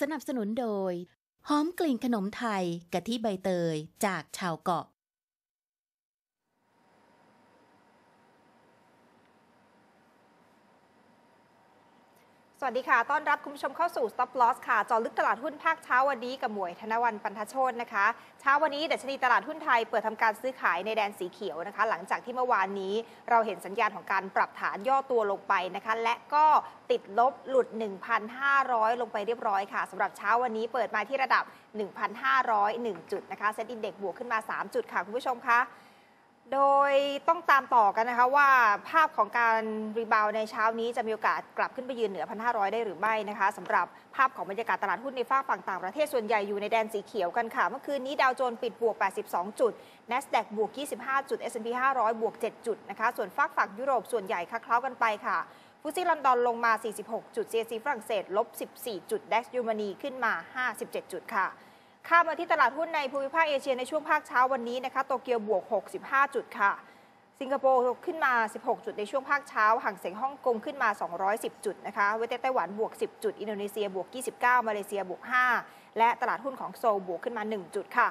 สนับสนุนโดย หอมกลิ่นขนมไทยกะทิใบเตยจากชาวเกาะ วัสดีค่ะ ต้อนรับคุณผู้ชมเข้าสู่ Stop Loss ค่ะ จอลึกตลาดหุ้นภาคเช้าวันนี้กับหมวยธนวันปันทโชตนะคะ เช้าวันนี้ดัชนีตลาดหุ้นไทยเปิดทำการซื้อขายในแดนสีเขียวนะคะ หลังจากที่เมื่อวานนี้เราเห็นสัญญาณของการปรับฐานย่อตัวลงไปนะคะ และก็ติดลบหลุด 1,500 ลงไปเรียบร้อยค่ะสำหรับเช้าวันนี้เปิดมาที่ระดับ 1,501 จุดนะคะ เซ็ตอินเด็กบวกขึ้นมา 3 จุดค่ะคุณผู้ชมคะ โดยต้องตามต่อกันนะคะว่าภาพของการรีบาวในเช้านี้จะมีโอกาสกลับขึ้นไปยืนเหนือ 1,500 ได้หรือไม่นะคะสำหรับภาพของบรรยากาศตลาดหุ้นในฝากฝั่งต่างประเทศส่วนใหญ่อยู่ในแดนสีเขียวกันค่ะ เมื่อคืนนี้ดาวโจนส์ปิดบวก 82 จุด NASDAQ บวก 25 จุด S&P 500 บวก 7 จุดนะคะส่วนฝากฝั่งยุโรปส่วนใหญ่คล้ากันไปค่ะฟุตซี่ลอนดอนลงมา 46 จุด CAC ฝรั่งเศสลบ 14 จุด DAX เยอรมนีขึ้นมา 57 จุดค่ะ ข้ามมาที่ตลาดหุ้นในภูมิภาคเอเชียในช่วงภาคเช้าวันนี้นะคะโตเกียวบวก 65 จุดค่ะ สิงคโปร์ขึ้นมา 16 จุดในช่วงภาคเช้าห่างเสียงฮ่องกงขึ้นมา 210 จุดนะคะเวทไต้หวันบวก 10 จุด อินโดนีเซียบวก 29 มาเลเซียบวก 5 และตลาดหุ้นของโซลบวกขึ้นมา 1 จุดค่ะ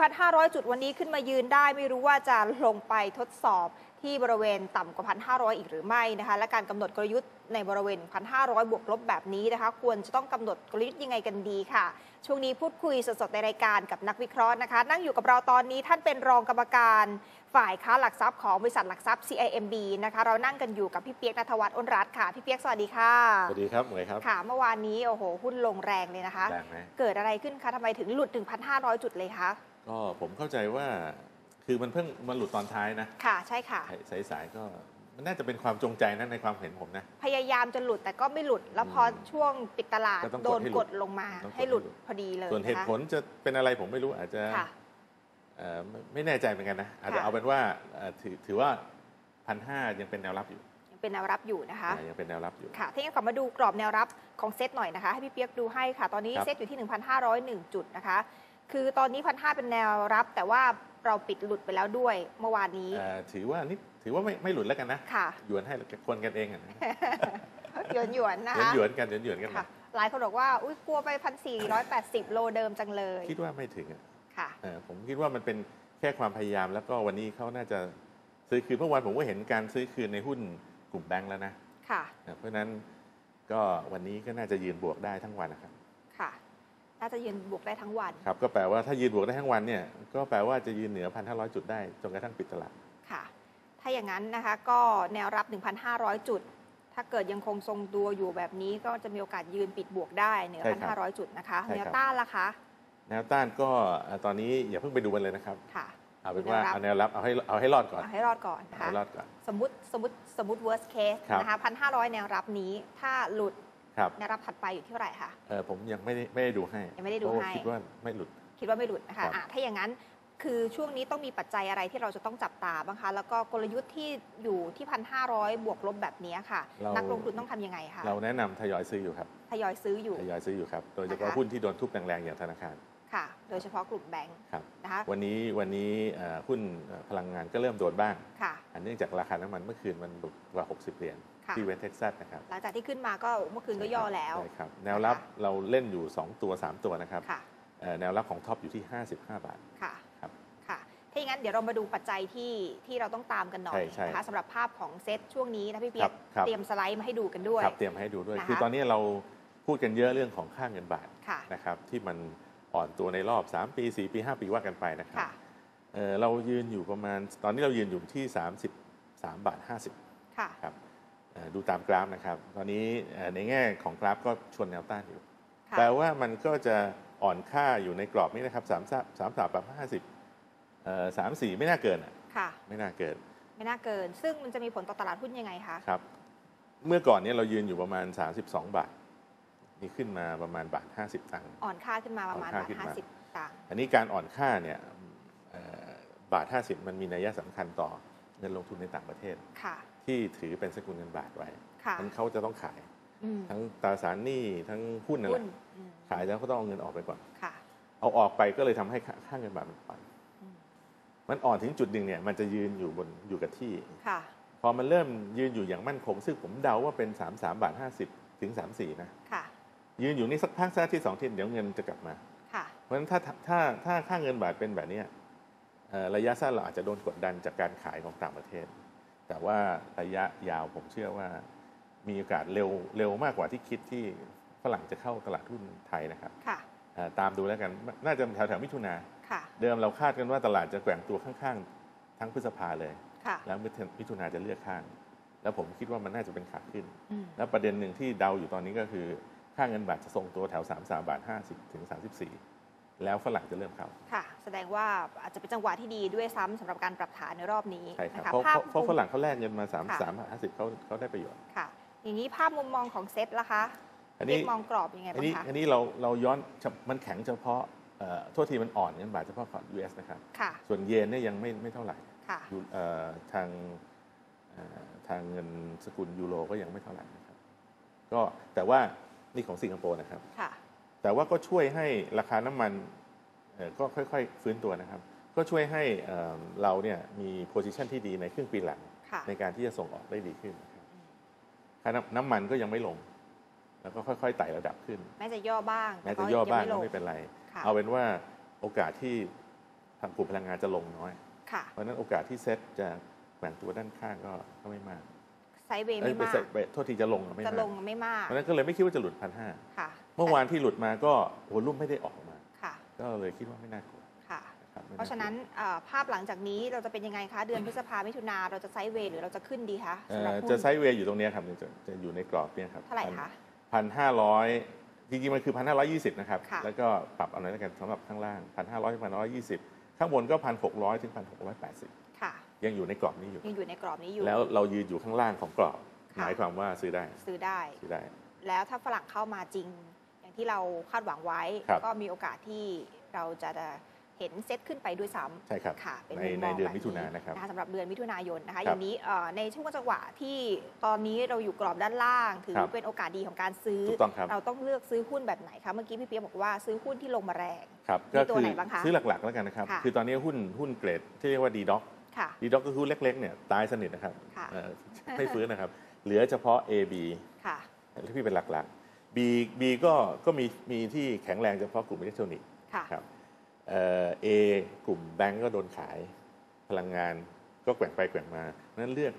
1,500 จุดวันนี้ขึ้นมายืนได้ไม่รู้ว่าจะลงไปทดสอบที่บริเวณต่ำกว่า 1,500 อีกหรือไม่นะคะ และการกำหนดกลยุทธ์ในบริเวณ 1,500 บวกลบแบบนี้นะคะ ควรจะต้องกำหนดกลยุทธ์ยังไงกันดีค่ะ ช่วงนี้พูดคุยสดๆในรายการกับนักวิเคราะห์นะคะ นั่งอยู่กับเราตอนนี้ท่านเป็นรองกรรมการฝ่ายค้าหลักทรัพย์ของบริษัทหลักทรัพย์ CIMB นะคะ เรานั่งกันอยู่กับพี่เปียกนัทวัฒน์อ้นรัตน์ค่ะ พี่เปียกสวัสดีค่ะ สวัสดีครับหมวยครับ ค่ะ เมื่อวานนี้โอ้โหหุ้นลงแรงเลยนะคะ แรงไหมเกิดอะไรขึ้นคะทำไมถึงหลุด 1,500 จุดเลยคะ ก็ผมเข้าใจว่าคือมันเพิ่งมันหลุดตอนท้ายนะ ค่ะ ใช่ค่ะ สายสายๆก็ มันน่าจะเป็นความจงใจนะในความเห็นผมนะ พยายามจะหลุดแต่ก็ไม่หลุด แล้วพอช่วงปิดตลาด ก็ต้องกดโดนให้หกลุดดลงมาต้องกดให้หลุดให้หลุด พอดีเลยส่วนเหตุนะคะผลจะเป็นอะไรผมไม่รู้อาจจะค่ะ เอ่อไม่ไม่แน่ใจเหมือนกันนะ อาจจะค่ะ เอาเป็นว่าเอ่อถือถือว่าพันห้ายังเป็นแนวรับอยู่ยังเป็นแนวรับอยู่นะคะ อ่ายังเป็นแนวรับอยู่ ค่ะถ้างั้นขอมาดูกรอบแนวรับของเซตหน่อยนะคะ ให้พี่เปียกดูให้ค่ะ ตอนนี้ครับ เซตอยู่ที่ 1,501 จุดนะคะ คือตอนนี้พันห้าเป็นแนวรับ แต่ว่า เราปิดหลุดไปแล้วด้วยเมื่อวานนี้ เอ่อถือว่านี่ถือว่าไม่ไม่หลุดแล้วกันนะค่ะ หยวนให้คนกันเองอะนะหยวนหยวนๆนะหยวนคะหยวนๆกันหยวนหยวนๆกันค่ะมาหลายคนบอกว่า อุ้ยกลัวไปพันสี่ร้อยแปดสิบโลเดิมจังเลยคิดว่าไม่ถึงอะค่ะ เออผมคิดว่ามันเป็นแค่ความพยายาม แล้วก็วันนี้เขาน่าจะซื้อคืนเมื่อวานผมก็เห็นการซื้อคืนในหุ้นกลุ่มแบงก์แล้วนะค่ะนะเพราะฉะนั้นก็วันนี้ก็น่าจะยืนบวกได้ทั้งวันนะครับ ค่ะ น่าจะยืนบวกได้ทั้งวันครับก็แปลว่าถ้ายืนบวกได้ทั้งวันเนี่ยก็แปลว่าจะยืนเหนือพันห้าร้อยจุดได้จนกระทั่งปิดตลาดค่ะ ถ้าอย่างนั้นนะคะก็แนวรับ 1,500 จุด ถ้าเกิดยังคงทรงตัวอยู่แบบนี้ก็จะมีโอกาสยืนปิดบวกได้เหนือใช่ครับ1,500 จุดนะคะใช่แนครับวต้านล่ะคะแนวต้านก็เอ่อตอนนี้อย่าเพิ่งไปดูกันเลยนะครับค่ะเอาเป็นว่าแนวรับเอาแนวรับเอาให้เอาให้รอดก่อนเอาให้รอดก่อนนะเอาคะให้รอดก่อนสมมติสมมติสมมติ worst case ครับนะคะ1,500แนวรับนี้ถ้าหลุด ครับแนวรับถัดไปอยู่ที่เท่าไหร่คะเออผมยังไม่ได้ไม่ได้ดูให้ยังไม่ได้ดูเพราะว่าให้คิดว่าไม่หลุด คิดว่าไม่หลุดนะครัคะบอะถ้าอย่างนั้นคือช่วงนี้ต้องมีปัจจัยอะไรที่เราจะต้องจับตาบ้างคะ แล้วก็กลยุทธ์ที่อยู่ที่1,500บวกลบแบบนี้ค่ะเรานักลงทุนต้องทำยังไงคะ เราแนะนำทยอยซื้ออยู่ครับ ทยอยซื้ออยู่ ทยอยซื้ออยู่ครับ โดยเฉนะพาะคะหุ้นที่โดนทุบแรงๆอย่างธนาคาร ค่ะ โดยเฉพาะกลุ่มแบงค์ ครับ นะคะ วันนี้วันนี้เอ่อหุ้นเอ่อพลังงานก็เริ่มโดนบ้าง ค่ะ อันเนื่องจากราคาน้ำมันเมื่อคืนมันหลุดกว่า 60 เหรียญค่ะที่เวสเท็กซัสนะครับ หลังจากที่ขึ้นมาก็เมื่อคืนก็ย่อแล้วใช่ครับ แนวรับเราเล่นอยู่ 2 ตัว 3 ตัวนะครับค่ะเอ่อแนวรับของท็อปอยู่ที่ 55 บาท ค่ะครับค่ะ ถ้าอย่างนั้นเดี๋ยวเรามาดูปัจจัยที่ที่เราต้องตามกันหน่อยใช่ใช่นะคะสำหรับภาพของเซตช่วงนี้นะพี่เปียครักบครับเตรียมสไลด์มาให้ดูกันด้วยครับเตรียมให้ดูด้วยนะคะคือตอนนี้เราพูดกันเยอะเรื่องของค่าเงินบาทค่ะนะครับที่มันอ่อนตัวในรอบ 3 ปี 4 ปี 5 ปีว่ากันไปนะครับค่ะ เอ่อเรายืนอยู่ประมาณ ตอนนี้เรายืนอยู่ที่ 33 บาท 50ค่ะครับเอ่อดูตามกราฟนะครับ ตอนนี้เอ่อในแง่ของกราฟก็ชนแนวต้านอยู่ค่ะแปลว่ามันก็จะอ่อนค่าอยู่ในกรอบนี้นะครับสามสามสามสามแบบห้าสิบสามสี่ไม่น่าเกินอะค่ะ ไม่น่าเกิน ไม่น่าเกิน ซึ่งมันจะมีผลต่อตลาดหุ้นยังไงคะครับ เมื่อก่อนเนี้เรายืนอยู่ประมาณ 32 บาทนี่ขึ้นมาประมาณบาท 50 ตังค์อ่อนค่าขึ้นมาประมาณอ่อนค่าบาทขึ้นมาห้าสิบต่างค์อันนี้การอ่อนค่าเนี่ยเอ่อ บาท 50 มันมีนัยสำคัญต่อเงินลงทุนในต่างประเทศค่ะที่ถือเป็นสกุลเงินบาทไว้ค่ะทั้นเขาจะต้องขายอืมทั้งตราสารหนี้ทั้งหุ้นนั่นแหหุ้นละอืมขายแล้วเขาต้องเอาเงินออกไปก่อนค่ะเอาออกไปก็เลยทำให้ค่าค่าเงินบาทมันอ่อนอืมมันอ่อนถึงจุดหนึ่งเนี่ย มันจะยืนอยู่บนอยู่กับที่ค่ะพอมันเริ่มยืนอยู่อย่างมั่นคง ซึ่งผมเดาว่าเป็น3 3บาท50ถึง34นะค่ะยืนอยู่นี่สักพักสักอาที่สองอาที่เดี๋ยวเงินจะกลับมาค่ะเพราะฉะนั้นถ้าถ้าถ้าค่าเงินบาทเป็นแบบเนี้ยเอ่อ ระยะสั้นเราอาจจะโดนกดดันจากการขายของต่างประเทศ แต่ว่าระยะยาวผมเชื่อว่ามีโอกาสเร็วเร็วมากกว่าที่คิดที่ฝรั่งจะเข้าตลาดหุ้นไทยนะครับค่ะเอ่อตามดูแล้วกันน่าจะแถวแถวๆมิถุนาค่ะเดิมเราคาดกันว่าตลาดจะแกว่งตัวข้างๆ ทั้งพฤษภาเลยค่ะแล้วมิถุนาจะเลือกข้าง แล้วผมคิดว่ามันน่าจะเป็นขาขึ้นอืมแล้วประเด็นหนึ่งที่เดาอยู่ตอนนี้ก็คือ ค่าเงินบาทจะทรงตัวแถว 3 3 บาท 50 ถึง 34 แล้วฝรั่งจะเริ่มเข้าค่ะ แสดงว่าอาจจะเป็นจังหวะที่ดีด้วยซ้ำสำหรับการปรับฐานในรอบนี้ใช่ครับนะคะเพราะภาพเพราะเพราะฝรั่งเขาแลกเงินมาค่ะ3 3 50เขาเขาได้ประโยชน์ ค่ะ อย่างนี้ภาพมุมมองของเซ็ตล่ะคะอันเรีนี้ยกมองกรอบยังไงอันบ้างนี้คะ อันนี้เราเราย้อนมันแข็งเฉพาะเอ่อโทษทีมันอ่อนเงินบาทเฉพาะของ US นะครับ ค่ะ ส่วนเยนเนี่ยยังไม่ไม่เท่าไหร่ค่ะ ยูเอ่อทางเอ่อทางเงินสกุลยูโรก็ยังไม่เท่าไหร่นะครับก็แต่ว่านี่ของสิงคโปร์นะครับ ค่ะ แต่ว่าก็ช่วยให้ราคาน้ำมันเอ่อก็ค่อยๆ ฟื้นตัวนะครับ ก็ช่วยให้เอ่อเราเนี่ยมีโพซิชันที่ดีในครึ่งปีหลังค่ะในการที่จะส่งออกได้ดีขึ้นนะครับค่าน้ำน้ำมันก็ยังไม่ลง แล้วก็ค่อยๆไต่ระดับขึ้น แม้จะย่อบ้าง แม้ก็จะย่อบ้างยัก็ลไม่เป็นไรค่ะเอาเป็นว่าโอกาสที่ทางกลุ่มพลังงานจะลงน้อยค่ะเพราะฉะนั้นโอกาสที่เซ็ตจะแกว่งตัวด้านข้างก็ก็ไม่มากไซด์เวย์เอ้ยไม่ไม่มากใช่ไม่โทษทีจะลงอะไม่จะมาลกงไม่มากเพราะฉะนั้นก็เลยไม่คิดว่าจะหลุดพันห้าค่ะ เมื่อวานที่หลุดมาก็วอลุ่มไม่ได้ออกมา ค่ะก็เลยคิดว่าไม่น่ากลัวค่ะนะครับไม่เพราะฉะนั้นเอ่อภาพหลังจากนี้เราจะเป็นยังไงคะ เดือนพฤษภามิถุนาเราจะไซด์เวย์หรือเราจะขึ้นดีคะเอ่สำหรับอหุ้นจะไซด์เวย์อยู่ตรงเนี้ยครับจะจะอยู่ในกรอบเนี่ยครับเท่าไหร่คะ พันห้าร้อยจริงๆ มันคือพันห้าร้อยยี่สิบนะครับ ค่ะ แล้วก็ปรับเอาหน่อยแล้วกันสำหรับข้างล่างพันห้าร้อยถึงพันห้าร้อยยี่สิบข้างบนก็พันหกร้อยถึงพันหกร้อยแปดสิบค่ะ ยังอยู่ในกรอบนี้อยู่ ยังอยู่ในกรอบนี้อยู่ แล้วเรายืนอยู่ข้างล่างของกรอบ ค่ะ หมายความว่าซื้อได้ซื้อได้ ซื้อได้ แล้วถ้าฝรั่งเข้ามาจริง อย่างที่เราคาดหวังไว้ ครับ ก็มีโอกาสที่เราจะเห็นเซ็ตขึ้นไปด้วยซ้ำใช่ครับ ค่ะเป็นในมุมมในองเดือนแบบมิถุนายนนะครับ สำหรับเดือนมิถุนายนนะครัคะบอย่างนี้เอ่อในช่วงจังหวะที่ตอนนี้เราอยู่กรอบด้านล่าง ถือครับ เป็นโอกาสดีของการซื้อ ถูกต้องครับเราต้องเลือกซื้อหุ้นแบบไหนคะเมื่อกี้พี่เปียกบอกว่าซื้อหุ้นที่ลงมาแรง ครับมีก็ตัวคืไหนบ้างคะซื้อหลักๆแล้วกันนะครับ ค่ะ คือตอนนี้หุ้นหุ้นเกรดที่เรียกว่าดีด็อกค่ะดีด็อกก็คือหุ้นเล็กๆเนี่ยตายสนิทนะครับค่ะเอ่อไม่ฟื้นนะครับ เหลือเฉพาะ A B ค่ะ ที่เป็นหลักๆ B B ก็ก็มีมีที่แข็งแรงเฉพาะกลุ่มอิเล็กทรอนิกส์ค่ะครับเอ่อ A กลุ่มแบงก์ก็โดนขายพลังงานก็แกว่งไปแกว่งมานั้นเลือก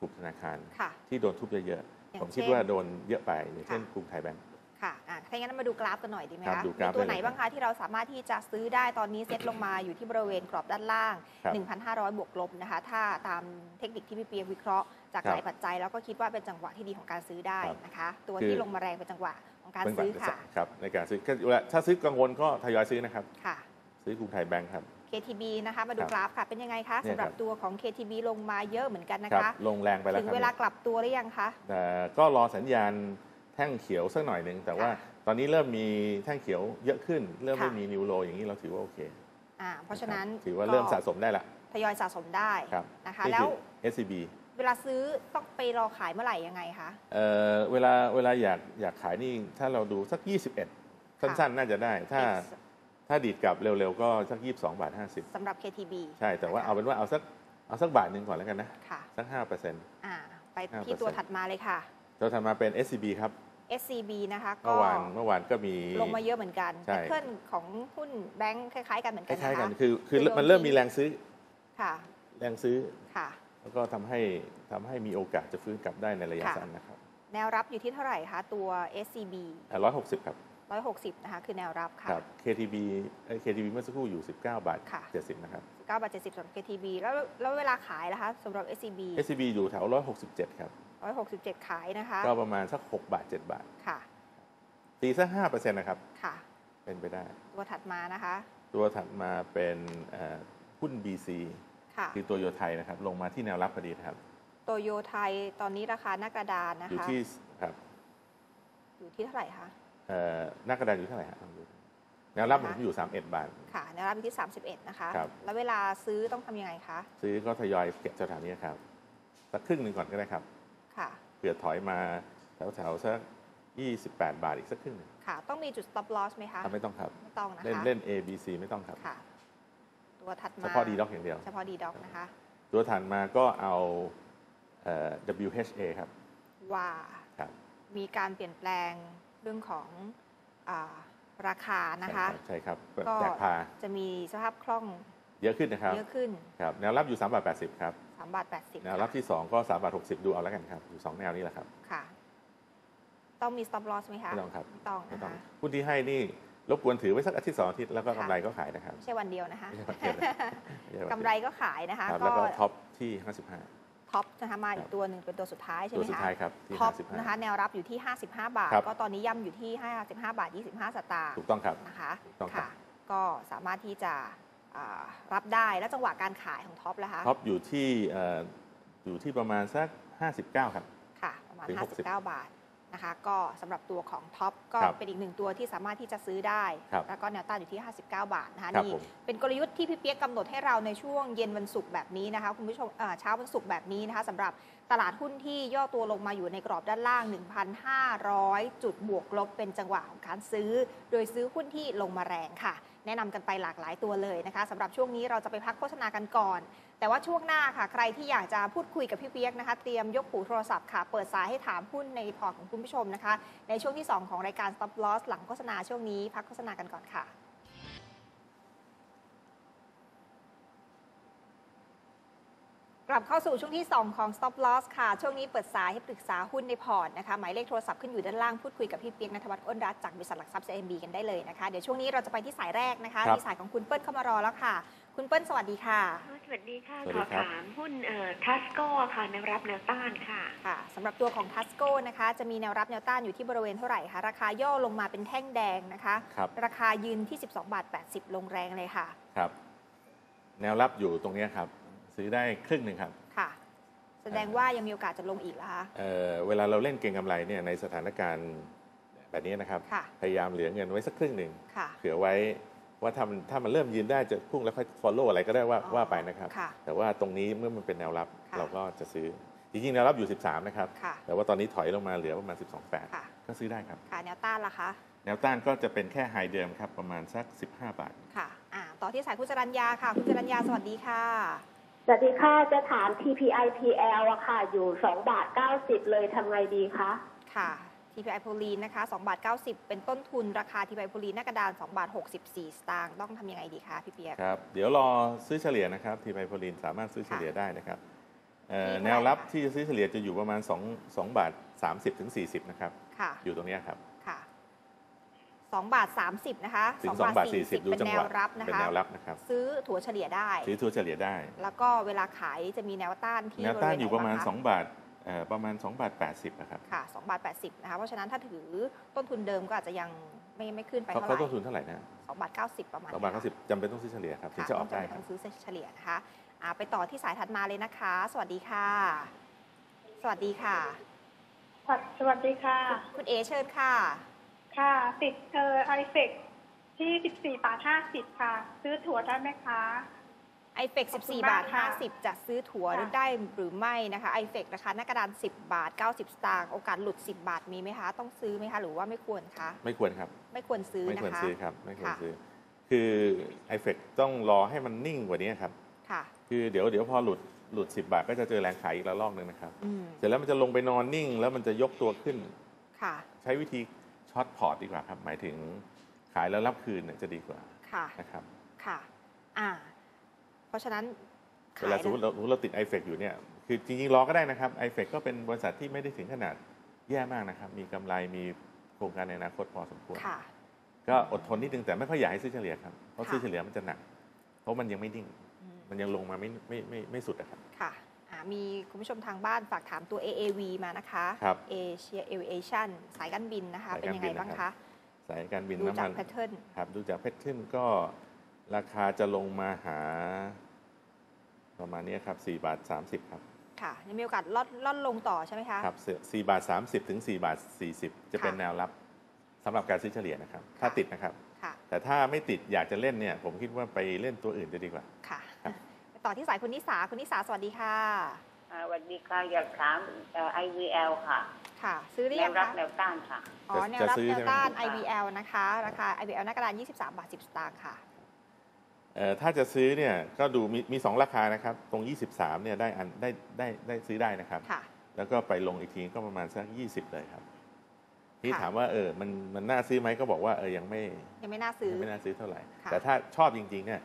กลุ่มธนาคารค่ะที่โดนทุบเยอะอย่างๆผมคิดเช่นว่าโดนเยอะไปอย่างเช่นค่ะกรุงไทยแบงก์ ค่ะอะถ้าอย่างนั้นมาดูกราฟกันหน่อยดีไหมครัคะบดูกราฟมีตัวไหนได้เลยบ้างคะที่เราสามารถที่จะซื้อได้ตอนนี้เซ็ตลงมาอยู่ที่บริเวณกรอบด้านล่าง ครับ1,500 บวกลบนะคะ ถ้าตามเทคนิคที่พี่เปียกวิเคราะห์จากครับหลายปัจจัย แล้วก็คิดว่าเป็นจังหวะที่ดีของการซื้อได้ครับนะคะ ตัวคือที่ลงมาแรงเป็นจังหวะของการเป็นซื้อแบบค่ะครับในการซื้อก็เวลาถ้าซื้อกังวลก็ทยอยซื้อนะครับ ค่ะ ซื้อกรุงไทยแบงก์ครับ KTB นะคะมาดูครับกราฟค่ะเป็นยังไงคะเนี่ยสำหรับครับ ตัวของ KTB ลงมาเยอะเหมือนกันนะครัคะลงแรงไปแล้วถึงครับเวลากลับตัวหรือยังคะแต่ก็รอสัญญาณ แท่งเขียวสักหน่อยหนึ่งแต่ว่าค่ะตอนนี้เริ่มมีแท่งเขียวเยอะขึ้น เริ่มค่ะไม่มีนิวโรอย่างนี้เราถือว่าโอเคอ่าเพราะฉะนั้นถือว่าเริ่มก็สะสมได้ละทยอยสะสมได้ครับนะคะนี่แล้วคือ SCB เวลาซื้อต้องไปรอขายเมื่อไหร่ยังไงคะเอ่อเวลาเวลาอยากอยากขายนี่ถ้าเราดูสัก 21 สั้นๆ น่าจะได้ ถ้าถ้าดีดกลับเร็วๆ ก็สัก 22 บาท 50 สำหรับ KTB ใช่ แต่ว่าเอาเป็นว่าเอาสักเอาสักบาทหนึ่งก่อนแล้วกันนะค่ะสัก5%เปอร์เซ็นต์อ่าไปที่ตัวถัดมาเลยค่ะเราทำมาเป็น SCB ครับ SCB นะคะก็เมื่อวานเมื่อวานก็มีลงมาเยอะเหมือนกันใช่แพทเทิร์นของหุ้นแบงค์คล้ายๆกันเหมือนคกันนะล้ายๆคะกันคือคือคือมันเริ่มมีแรงซื้อค่ะ แรงซื้อค่ะ แล้วก็ทำให้ทำให้มีโอกาสจะฟื้นกลับได้ในระยะค่ะสั้นนะครับ แนวรับอยู่ที่เท่าไหร่คะตัว SCB ร้อยหกสิบครับ160นะคะคือแนวรับค่ะครับ KTB เอ้ย KTB เมื่อสักครู่อยู่ 19 บาทค่ะ70 นะครับ9บาท 70สำหรับ KTB แล้วแล้วเวลาขายล่ะคะสำหรับ SCB SCB อยู่แถว 167 ครับ 167 ขายนะคะ ก็ประมาณสัก 6 บาท 7 บาท ค่ะตีสัก5%นะครับ ค่ะ เป็นไปได้ ตัวถัดมานะคะ ตัวถัดมาเป็นเอ่อหุ้น BC ค่ะ คือตัวโยไทยนะครับ ลงมาที่แนวรับพอดีนะครับโตโยไทยตอนนี้ราคาหน้ากระดานนะอยู่คะที่ครับ อยู่ที่เท่าไหร่คะเอ่อหน้ากระดานอยู่เท่าไหร่ฮะลองดูแนวรับผมอยู่ 31 บาท ค่ะ แนวรับอยู่ที่ 31 นะคะครับแล้วเวลาซื้อต้องทำยังไงคะ ซื้อก็ทยอยเก็บสถานีครับ สักครึ่งหนึ่งก่อนก็ได้ครับ ค่ะเผื่อถอยมาแถวๆสัก28 บาทอีกสักครึ่งหนึ่งค่ะ ต้องมีจุด stop loss ไหมคะอะไม่ต้องครับ ไม่ต้องนะคะเล่นเล่น A B C ไม่ต้องครับ ค่ะ ตัวถัดมาเฉพาะดีด็อกอย่างเดียว เฉพาะดีด็อกนะคะ ตัวถัดมาก็เอาเอ่อ WHA ครับว่าครับมีการเปลี่ยนแปลงเรื่องของอาราคานะคะ ใช่ครับก็แจกพาจะมีสภาพคล่องเยอะขึ้นนะครับเยอะขึ้น ครับแนวรับอยู่3บาท80 ครับ 3บาท80แนวรับที่ 2 ก็3บาท60 ดูเอาแล้วกันครับ อยู่ 2 แนวนี้แหละครับ ค่ะ ต้องมี stop loss ไหมคะไม่ต้องครับไม่ต้องไม่นะต้องคะหุ้นที่ให้นี่รบกวนถือไว้สักอาทิตย์สองอาทิตย์แล้วก็ค่ะกำไรก็ขายนะครับไม่ใช่วันเดียวนะคะไม่ใช่วันเดียวนะไม่ใช่วันเดียวกำไรก็ขายนะคะครับก็แล้วก็ท็อปที่ 55ท็อปนะคะมาอีครักบตัวหนึ่งเป็นตัวสุดท้ายใช่ตัไหวมสุดคะท้ายครับที่ท็อป55นะคะแนวรับอยู่ที่ 55 บาทครับก็ตอนนี้ย่ำอยู่ที่ 55 บาท 25 สตางค์ถูกต้องครับนะคะถูกต้องครับค่ะ ก็สามารถที่จะอ่า รับได้แล้วจังหวะการขายของท็อปแล้วคะท็อปอยู่ที่เอ่ออยู่ที่ประมาณสัก 59 ครับ ค่ะ ประมาณถึง59 บาท นะคะ ก็สำหรับตัวของท็อปก็ครับเป็นอีกหนึ่งตัวที่สามารถที่จะซื้อได้ ครับแล้วก็แนวต้านอยู่ที่ 59 บาทนะคะครับนี่ผม เป็นกลยุทธ์ที่พี่เปียกกำหนดให้เราในช่วงเย็นวันศุกร์แบบนี้นะคะคุณผู้ชมเอ่อเช้าวันศุกร์แบบนี้นะคะสำหรับตลาดหุ้นที่ย่อตัวลงมาอยู่ในกรอบด้านล่าง 1,500 จุดบวกลบเป็นจังหวะของการซื้อ โดยซื้อหุ้นที่ลงมาแรงค่ะ แนะนำกันไปหลากหลายตัวเลยนะคะสำหรับช่วงนี้เราจะไปพักโฆษณากันก่อน แต่ว่าช่วงหน้าค่ะ ใครที่อยากจะพูดคุยกับพี่เปียกนะคะ เตรียมยกหูโทรศัพท์ค่ะ เปิดสายให้ถามหุ้นในพอร์ตของคุณผู้ชมนะคะ ในช่วงที่ 2 ของรายการ Stop Loss หลังโฆษณาช่วงนี้พักโฆษณากันก่อนค่ะกลับเข้าสู่ช่วงที่ 2 ของ Stop Loss ค่ะ ช่วงนี้เปิดสายให้ปรึกษาหุ้นในพอร์ตนะคะ หมายเลขโทรศัพท์ขึ้นอยู่ด้านล่าง พูดคุยกับพี่เปียกนัทวัฒน์อ้นรัตน์จากบริษัทหลักทรัพย์ CMB กันได้เลยนะคะ เดี๋ยวช่วงนี้เราจะไปที่สายแรกนะคะครับมีสายของคุณเปิ้ลเข้ามารอแล้วค่ะ คุณเปิ้ลสวัสดีค่ะ สวัสดีค่ะสวัสขดีอครับ ถามหุ้นเอ่อทัสโก้ค่ะแนวรับแนวต้านค่ะ ค่ะสำหรับตัวของทัสโก้นะคะ จะมีแนวรับแนวต้านอยู่ที่บริเวณเท่าไหร่คะ ราคาย่อลงมาเป็นแท่งแดงนะคะ ครับราคายืนที่ 12 บาท 80 ลงแรงเลยค่ะ ครับ แนวรับอยู่ตรงเนี้ยครับ ซื้อได้ครึ่งหนึ่งครับค่ะ แสดงว่ายังมีโอกาสจะลงอีกแล้วคะ เอ่อเวลาเราเล่นเก็งกำไรเนี่ยในสถานการณ์แบบนี้นะครับ ค่ะ พยายามเหลือเงินไว้สักครึ่งหนึ่งค่ะ เผื่อไว้ ว่าถ้ามันถ้ามันเริ่มยืนได้จะพุ่งแล้วค่อย follow อะไรก็ได้ว่าอ๋อว่าไปนะครับค่ะแต่ว่าตรงนี้เมื่อมันเป็นแนวรับค่ะเราก็จะซื้อจริงๆแนวรับอยู่ 13 นะครับค่ะแต่ว่าตอนนี้ถอยลงมาเหลือประมาณ 12.8ค่ะก็ซื้อได้ครับค่ะแนวต้านล่ะคะ แนวต้านก็จะเป็นแค่ไฮเดิมครับ ประมาณสัก 15 บาท ค่ะอ่าต่อที่สายคุณจรัญญาค่ะ คุณจรัญญาสวัสดีค่ะ สวัสดีค่ะ จะถาม TPIPL อะค่ะ อยู่ 2 บาท 90 เลยทำไงดีคะ ค่ะ TPI โพลีนนะคะ2บาท90 เป็นต้นทุนราคา TPI โพลีนหน้ากระดาน2บาท64 สตางค์ต้องทำยังไงดีคะพี่เปียกครับ เดี๋ยวรอซื้อเฉลี่ยนะครับทีไพโพลินสามารถซื้อเฉลี่ยได้นะครับเอ่อที่เท่าไหร่แนวรับคะที่จะซื้อเฉลี่ยจะอยู่ประมาณ2 2บาท30ถึง40นะครับค่ะอยู่ตรงเนี้ยครับค่ะ2บาท30นะคะถึง2 2บาท40ดูเป็นจังแนหววะรับนะเป็นคะแนวรับนะครับ ซื้อถั่วเฉลี่ยได้ ซื้อทัวเฉลี่ยได้ แล้วก็เวลาขายจะมีแนวต้านที่แนวต้านอยู่ประมาณบริเวณไหนบ้งค2บาทเอ่อ ประมาณ2บาท80นะครับค่ะ2บาท80นะคะเพราะฉะนั้นถ้าถือต้นทุนเดิมก็อาจจะยังไม่ไม่ขึ้นไปเขาเท่าไหเขาร่ต้นทุนเท่าไหร่นะ2บาท90 ประมาณ2บาทนี้ค่ะ90จำเป็นต้องซื้อเฉลี่ยครับถึงค่ะจะออกต้ได้องคต้รัอบงซื้อเฉลี่ยนะคะอ่าไปต่อที่สายถัดมาเลยนะคะ สวัสดีค่ะ สวัสดีค่ะ สวัสดีค่ะ คุณเอเชิญค่ะ ค่ะ ติดเออไอเฟกที่ 14บาท50 ค่ะ ซื้อถั่วได้ไหมคะ ไอเฟกขอบคุณ14 บาทมากค่ะ50 จะซื้อถั่วค่ะได้หรือไม่นะคะไอเฟกราคาหน้ากระดาน 10 บาท 90 สตางค์โอกาสหลุด 10 บาทมีไหมคะ ต้องซื้อไหมคะ หรือว่าไม่ควรคะ ไม่ควรครับ ไม่ควรซื้อไม่นะควรคะซื้อครับ ไม่ควรค่ะซื้อ คือไอเฟกต้องรอให้มันนิ่งกว่านี้ครับ ค่ะ คือเดี๋ยวเดี๋ยวพอหลุดหลุด 10 บาทก็จะเจอแรงขายอีกระลอกหนึ่งนะครับอืมเสร็จแล้วมันจะลงไปนอนนิ่ง แล้วมันจะยกตัวขึ้น ค่ะ ใช้วิธีช็อตพอร์ตดีกว่าครับ หมายถึงขายแล้วรับคืนเนี่ยจะดีกว่า ค่ะ นะครับ ค่ะ อ่า เพราะฉะนั้นเวลาสมมติเราสมมติเราติด i f e c อยู่เนี่ย คือจริงๆรอก็ได้นะครับ i f e c ก็เป็นบริษัทที่ไม่ได้ถึงขนาดแย่มากนะครับ มีกำไรมีโครงการในอนาคตพอสมควรค่ะก็อดทนนิดนึงแต่ไม่ค่อยอยากให้ซื้อเฉลี่ยครับ เพราะค่ะซื้อเฉลี่ยมันจะหนัก เพราะมันยังไม่นิ่งอืมมันยังลงมาไม่ไม่ไม่ไม่สุดนะครับ ค่ะอ่ามีคุณผู้ชมทางบ้านฝากถามตัว AAV มานะคะครับ Asia Aviation สายการบินนะคะสายเป็นการยังบิไงนบ้างนะครัคะบสายการบินดูน้ำจามักนแพทเทิร์นครับ ดูจากแพทเทิร์นก็ ราคาจะลงมาหา ประมาณนี้ครับ4บาท30 ครับ ค่ะยังมีโอกาสลดลดลงต่อใช่ไหมคะครับ4บาท30 ถึง 4 บาท 40 จะเป็นค่ะแนวรับสำหรับการซื้อเฉลี่ยนะครับ ถ้าค่ะติดนะครับค่ะแต่ถ้าไม่ติดอยากจะเล่นเนี่ย ผมคิดว่าไปเล่นตัวอื่นจะดีกว่า ค่ะครับไปต่อที่สายคุณนิสาคุณนิสาสวัสดีค่ะอ่าสวัสดีค่ะ อยากถามไอวีเอลค่ะค่ะ ซื้อหรือแนยัวงรับคะแนวต้านค่ะ อ๋อจะแนวรับจะซื้อแนวใช่ไหมต้านครับ IBL นะคะ ราคา IBL หน้ากระดาน 23 บาท 10 สตางค์ค่ะเอ่อ ถ้าจะซื้อเนี่ยก็ดูมีมีสองราคานะครับ ตรง 23เนี่ยได้อันได้ได้ได้ซื้อได้นะครับค่ะแล้วก็ไปลงอีกทีก็ประมาณสัก 20 เลยครับนี่ค่ะถามว่าเออมันมันน่าซื้อไหมก็บอกว่าเออยังไม่ยังไม่น่าซื้อยังไม่น่าซื้อเท่าไหร่ค่ะแต่ถ้าชอบจริงๆเนี่ย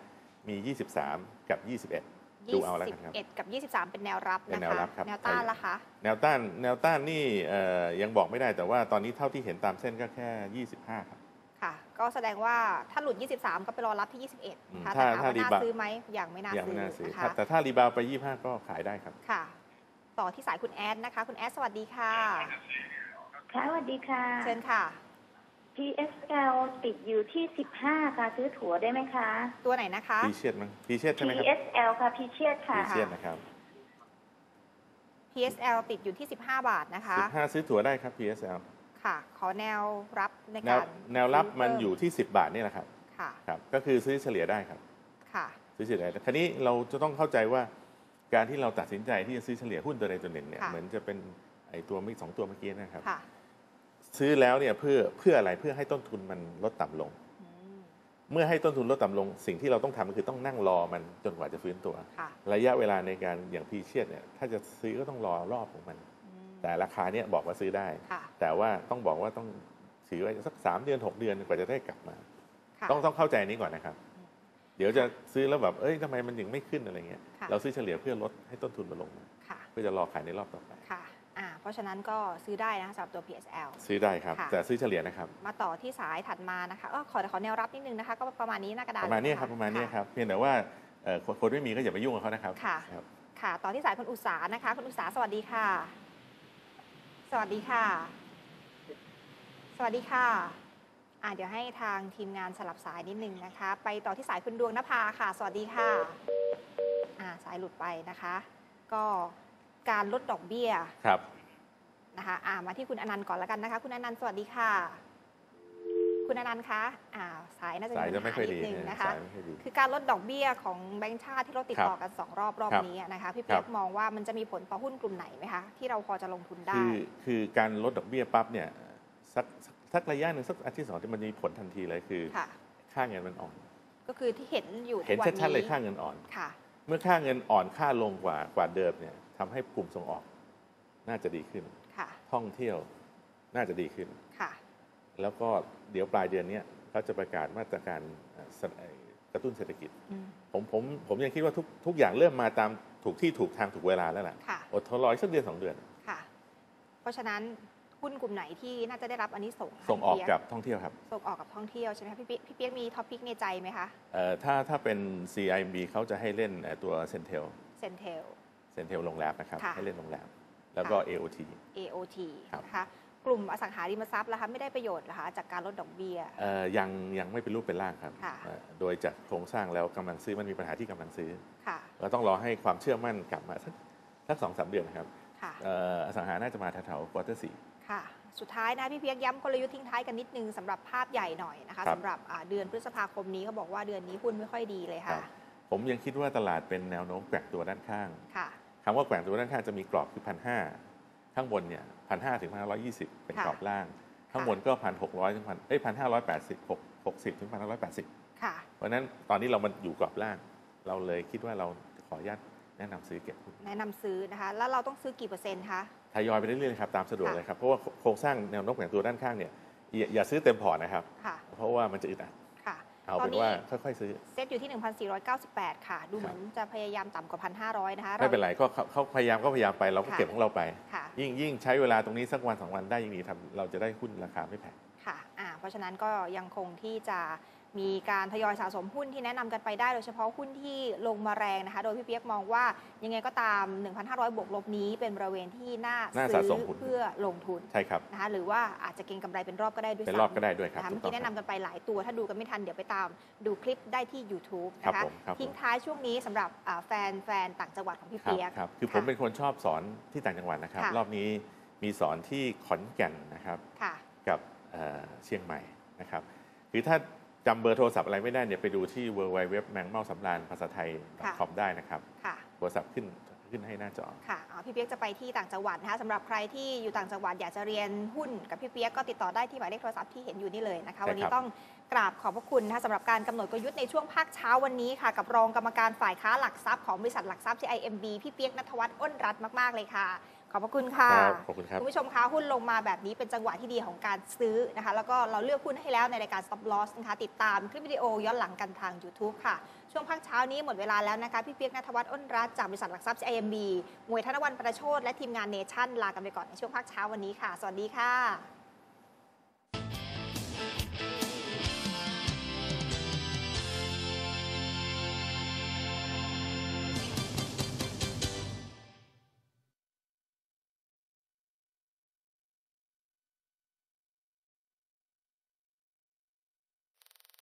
มี 23 กับ 21 ดูเอาแล้วกันครับ21กับ 23 เป็นแนวรับเป็นนะแนคะวรับครับแนวต้านละคะแนวต้านแนวต้านนี่เอ่อยังบอกไม่ได้แต่ว่าตอนนี้เท่าที่เห็นตามเส้นก็แค่ 25 ครับค่ะ ก็แสดงว่าถ้าหลุด 23 ก็ไปรอรับที่ 21นะคะถ้าแต่ถามถ้าว่ารีน่าบาวซื้อไหมยังไม่น่ายังซื้ไม่อน่าซื้อนะถ้าคะแต่ถ้ารีบาวไป 25 ก็ขายได้ครับค่ะ ต่อที่สายคุณแอดนะคะ คุณแอดสวัสดีค่ะ ค่ะสวัสดีค่ะ เชิญค่ะ PSL ติดอยู่ที่ 15 ค่ะ ซื้อถั่วได้ไหมคะ ตัวไหนนะคะพีเชียดมั้งพีเชียดใช่ไหมครับ PSL ค่ะพีเชียดค่ะพีเชียดนะครับ PSL ติดอยู่ที่ 15 บาทนะคะ15ซื้อถั่วได้ครับ PSL ค่ะ ขอแนวรับในแนกาวรแนวรับซื้มันเพิ่อยู่ที่ 10 บาทนี่แหละครับค่ะครับ ก็คือซื้อเฉลี่ยได้ครับ ค่ะ ซื้อเฉลี่ยได้คราวนี้เราจะต้องเข้าใจว่าการที่เราตัดสินใจที่จะซื้อเฉลี่ยหุ้นตัวใดตัวหนึ่งเนี่ยค่ะ เหมือนจะเป็นไอ้ตัวไม่สองตัวเมื่อกี้นะครับ ค่ะซื้อแล้วเนี่ยเพื่อเพื่ออะไรเพื่อให้ต้นทุนมันลดต่ำลง อืมเมื่อให้ต้นทุนลดต่ำลง สิ่งที่เราต้องทำก็คือต้องนั่งรอมันจนกว่าจะฟื้นตัว ค่ะ ระยะเวลาในการอย่างพีเชียดเนี่ยถ้าจะซื้อก็ต้องรอรอบของมันอืม แต่ราคาเนี่ยบอกว่าซื้อได้ค่ะแต่ว่าต้องบอกว่าต้องถือไว้สักสามเดือนหกเดือนกว่าจะได้กลับมาค่ะต้องต้องเข้าใจนี้ก่อนนะครับอืมเดี๋ยวจะซื้อแล้วแบบเอ้ยทำไมมันถึงไม่ขึ้นอะไรเงี้ยค่ะเราซื้อเฉลี่ยเพื่อลดให้ต้นทุนมันลงมาค่ะเพื่อจะรอขายในรอบต่อไปค่ะอ่าเพราะฉะนั้นก็ซื้อได้นะคะสำหรับตัว PSL ซื้อได้ครับค่ะแต่ซื้อเฉลี่ยนะครับ มาต่อที่สายถัดมานะคะเออขอขอแนวรับนิดนึงนะคะ ก็ประมาณนี้หน้ากระดาษประมาณนี้เลยครับประมาณนี้ะครับเพียงแต่ว่าเอ่อคนคนไม่มีก็อย่าไปยุ่งกับเขานะครับค่ะครับค่ะ ต่อที่สายคุณอุตสานะคะ คุณอุตสาสวัสดีค่ะ สวัสดีค่ะ สวัสดีค่ะอ่าเดี๋ยวให้ทางทีมงานสลับสายนิดนึงนะคะ ไปต่อที่สายคุณดวงนภาค่ะ สวัสดีค่ะอ่าสายหลุดไปนะคะ ก็การลดดอกเบี้ยครับนะคะอ่ามาที่คุณอนันต์ก่อนแล้วกันนะคะ คุณอนันต์สวัสดีค่ะ คุณอนันต์คะอ่าสายน่าจะสายมีจะปัญไม่หาค่อยนิดีดนึงนะนะคะสายไม่ค่อยดีคือการลดดอกเบี้ยของแบงก์ชาติที่เราติดต่อกัน 2 รอบรอบครับนี้นะคะ พี่คเปียรักบมองว่ามันจะมีผลต่อหุ้นกลุ่มไหนไหมคะ ที่เราพอจะลงทุนได้ คือคือการลดดอกเบี้ยปั๊บเนี่ยสักสักสักระยะหนึ่งสักอาทิตย์สองอาทิตย์มันมีผลทันทีเลยคือค่ะค่าเงินมันอ่อน ก็คือที่เห็นอยู่ทุเห็นกวันชัดๆเลยนี้ค่าเงินอ่อนค่ะ เมื่อค่าเงินอ่อนค่าลงกว่ากว่าเดิมเนี่ยทำให้กลุ่มส่งออก น่าจะดีขึ้นค่ะท่องเที่ยวน่าจะดีขึ้นค่ะ แล้วก็เดี๋ยวปลายเดือนเนี้ยเขาจะประกาศมาตรการเอ่อสเอ่อกระตุ้นเศรษฐกิจอืมผมผมผมยังคิดว่าทุกทุกอย่างเริ่มมาตามถูกที่ถูกทางถูกเวลาแล้วล่ะค่ะอดทนรออีกสักเดือนสองเดือนค่ะ เพราะฉะนั้นหุ้นกลุ่มไหนที่น่าจะได้รับอันนี้ส่งส์คะส่งออกพี่เปี๊กับท่องเที่ยวครับ ส่งออกกับท่องเที่ยวใช่ไหมคะพี่เปี๊ยกพี่เปียกมีท็อปิกในใจไหมคะเอ่อถ้าถ้าเป็น CIMB เขาจะให้เล่นเอ่อตัวเซนเทลเซนเทลเซนเทลโรงแรมนะครับค่ะให้เล่นโรงแรมแล้วก็ AOT AOT ครับนะคะ กลุ่มอสังหาริมทรัพย์ล่ะคะไม่ได้ประโยชน์เหรอคะจากการลดดอกเบี้ย เอ่อยังยังไม่เป็นรูปเป็นร่างครับค่ะ เอ่อโดยจากโครงสร้างแล้วกำลังซื้อมันมีปัญหาที่กำลังซื้อ ค่ะเราต้องรอให้ความเชื่อมั่นกลับมาสักสักสองสามเดือนนะครับค่ะ เอ่ออสังหาน่าจะมาแถวๆควอเตอร์สี่ ค่ะ สุดท้ายนะพี่เพียกย้ำกลยุทธ์ทิ้งท้ายกันนิดนึงสำหรับภาพใหญ่หน่อยนะคะครับสำหรับอ่าเดือนพฤษภาคมนี้เขาบอกว่าเดือนนี้หุ้นไม่ค่อยดีเลยครัค่ะบผมยังคิดว่าตลาดเป็นแนวโน้มแกว่งตัวด้านข้างค่ะ คำว่าแกว่งตัวด้านข้างจะมีกรอบคือพันห้าข้างบนเนี่ย พันห้าถึงพันห้าร้อยยี่สิบเป็นค่ะกรอบล่าง ข้างบนก็พันหกร้อยถึงพันเอ้ยพันห้าร้อยแปดสิบหกหกสิบถึงพันห้าร้อยแปดสิบค่ะเพราะฉะนั้นตอนนี้เรามันอยู่กรอบล่าง เราเลยคิดว่าเราขออนุญาตแนะนำซื้อเก็บหุ้นแนะนำซื้อนะคะ แล้วเราต้องซื้อกี่เปอร์เซ็นต์คะทยอยไปเรื่อยๆครับตามสะดวกค่ะเลยครับเพราะว่าโครงสร้างแนวโน้มแกว่งตัวด้านข้างเนี่ยอย่าอย่าซื้อเต็มพอร์ตนะครับค่ะเพราะว่ามันจะอึดอัดค่ะ เอาตอเป็นนนี้ว่าค่อยๆซื้อ เซ็ตอยู่ที่ 1,498 ค่ะ ดูเหมือนจะพยายามต่ำกว่า 1,500 นะคะ ไม่เป็นไรก็เขาเขาพยายามก็พยายามไปเราก็ค่ะเก็บของเราไปค่ะยิ่งยิ่งใช้เวลาตรงนี้สักวันสองวันได้ยิ่งดีทำเราจะได้หุ้นราคาไม่แพงค่ะอ่าเพราะฉะนั้นก็ยังคงที่จะ มีการทยอยสะสมหุ้นที่แนะนำกันไปได้โดยเฉพาะหุ้นที่ลงมาแรงนะคะ โดยพี่เปียกมองว่ายังไงก็ตาม 1,500 บวกลบนี้เป็นบริเวณที่น่าน่าซื้สะสมอหุ้นเพื่อลงทุนใช่ครับนะคะหรือว่าอาจจะเก็งกำไรเป็นรอบก็ได้ด้วยเป็นซ้ำรอบก็ได้ด้วยครับนะคะถูเมื่อกต้อกี้งแนะนำกันไปหลายตัว ถ้าดูกันไม่ทันเดี๋ยวไปตามดูคลิปได้ที่ YouTube ครับนะคะผมครับผมทิ้งท้ายช่วงนี้สำหรับอ่าแฟนแฟนต่างจังหวัดของพี่ครับเปียกครับคือผมเป็นคนชอบสอนที่ต่างจังหวัดนะครับค่ะรอบนี้มีสอนที่ขอนแก่นนะครับค่ะกับเอ่อเชียงใหม่นะครับคือถ้า จำเบอร์โทรศัพท์อะไรไม่ได้เนี่ยไปดูที่ w w w แมงเม่าสำรานภาษาไทย .com ได้นะครับค่ะโทรศัพท์ขึ้นขึ้นให้หน้าจอค่ะอ๋อพี่เปียกจะไปที่ต่างจังหวัดนะคะสำหรับใครที่อยู่ต่างจังหวัดอยากจะเรียนหุ้นกับพี่เปียกก็ติดต่อได้ที่หมายเลขโทรศัพท์ที่เห็นอยู่นี่เลยนะคะใช่ครับวันนี้ต้องกราบขอบพระคุณนะคะสำหรับการกำหนดกลยุทธ์ในช่วงภาคเช้าวันนี้ค่ะ กับรองกรรมการฝ่ายค้าหลักทรัพย์ของบริษัทหลักทรัพย์ CIMB พี่เปียกนัทวัฒน์อ้นรัตน์มากๆเลยค่ะ ขอบพระคุณค่ะครับขอบคุณครับคุณผู้ชมคะหุ้นลงมาแบบนี้เป็นจังหวะที่ดีของการซื้อนะคะ แล้วก็เราเลือกหุ้นให้แล้วในรายการ stop loss นะคะ ติดตามคลิปวิดีโอย้อนหลังกันทาง YouTube ค่ะ ช่วงพักเช้านี้หมดเวลาแล้วนะคะ พี่เปียกนัทวัฒน์อ้นรัตน์จากบริษัทหลักทรัพย์ IMB มวยธนวันประโชดและทีมงานเนชั่นลากันไปก่อนในช่วงพักเช้าวันนี้ค่ะ สวัสดีค่ะ